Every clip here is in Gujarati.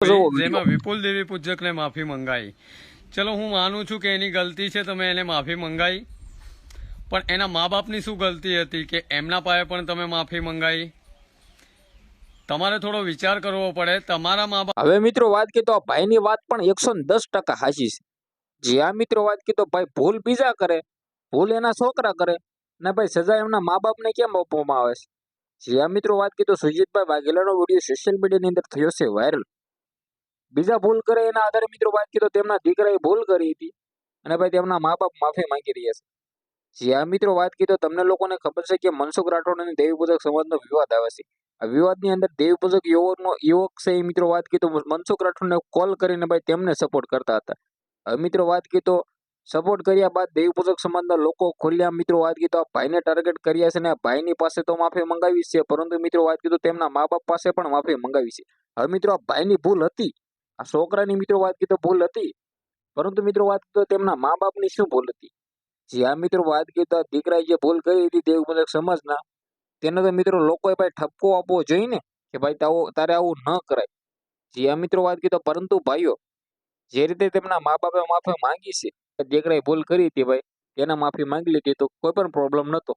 જેમાં વિપુલ દેવી પૂજકને માફી મંગાઈ. ચલો હું માનું છું કે એની ગલતી છે તમે એને માફી મંગાઈ. પણ એના મા બાપની શું ગલતી હતી કે એમના પાસે પણ તમે માફી મંગાઈ? તમારે થોડો વિચાર કરવો પડે. તમારા મા બાપ હવે મિત્રો વાત કે તો આ ભાઈની વાત પણ એકસો દસ ટકા હાજી છે. જે આ મિત્રો વાત કે તો ભાઈ ભૂલ બીજા કરે ભૂલ એના છોકરા કરે ને ભાઈ સજા એમના મા બાપને કેમ આપવામાં આવે છે? જે આ મિત્રો વાત તો સુજીતભાઈ વાઘેલાનો વીડિયો સોશિયલ મીડિયાની અંદર થયો છે વાયરલ બીજા ભૂલ કરે એના આધારે મિત્રો વાત તો તેમના દીકરાએ ભૂલ કરી હતી અને ભાઈ તેમના મા બાપ માફી માંગી રહ્યા છે. જ્યાં મિત્રો વાત કીધો તમને લોકોને ખબર છે કે મનસુખ રાઠોડ અને દેવી પૂજક સમાજનો વિવાદ આવે છે. આ વિવાદની અંદર દેવી પૂજક યુવકનો, યુવક છે એ મિત્રો વાત તો મનસુખ રાઠોડને કોલ કરીને ભાઈ તેમને સપોર્ટ કરતા હતા. હવે મિત્રો વાત તો સપોર્ટ કર્યા બાદ દેવી પૂજક સમાજના લોકો ખોલ્યા મિત્રો વાત તો આ ભાઈને ટાર્ગેટ કર્યા છે ને આ ભાઈની પાસે તો માફી મંગાવી છે. પરંતુ મિત્રો વાત તો તેમના મા બાપ પાસે પણ માફી મંગાવી છે. હવે મિત્રો આ ભાઈની ભૂલ હતી. આ છોકરાની મિત્રો વાત કીધો ભૂલ હતી. પરંતુ મિત્રો વાત કીધો તેમના મા બાપની શું ભૂલ હતી? જે આ મિત્રો વાત કીધા દીકરાએ જે ભૂલ કરી હતી તે પૂજક સમજના તેને તો મિત્રો લોકોએ ભાઈ ઠપકો આપવો જોઈએ ને કે ભાઈ તાવો, તારે આવું ન કરાય. જે આ મિત્રો વાત કીધો પરંતુ ભાઈઓ, જે રીતે તેમના મા બાપે માફી માંગી છે દીકરાએ ભૂલ કરી હતી ભાઈ, તેના માફી માંગી લીધી તો કોઈ પણ પ્રોબ્લેમ નતો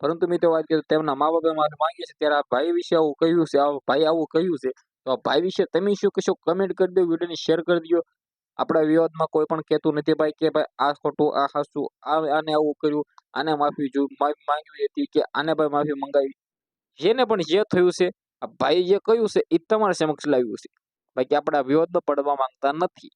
પરંતુ મિત્રો વાત કીધું તેમના મા બાપે માફી માંગી છે, ત્યારે આ ભાઈ વિશે આવું કહ્યું છે, આ ભાઈ આવું કહ્યું છે તો ભાઈ વિશે તમે શું કહેશો? કમેન્ટ કરી દો, વિડીયોને શેર કરી દો. આપણા વિવાદમાં કોઈ પણ કહેતું નથી ભાઈ કે ભાઈ આ ખોટું, આ હાસું, આ, આને આવું કર્યું, આને માફી જો, માફી માંગવી હતી કે આને ભાઈ માફી મંગાવી. જેને પણ જે થયું છે, આ ભાઈ જે કહ્યું છે એ તમારા સમક્ષ લાવ્યું છે. બાકી આપણા વિવાદમાં પડવા માંગતા નથી.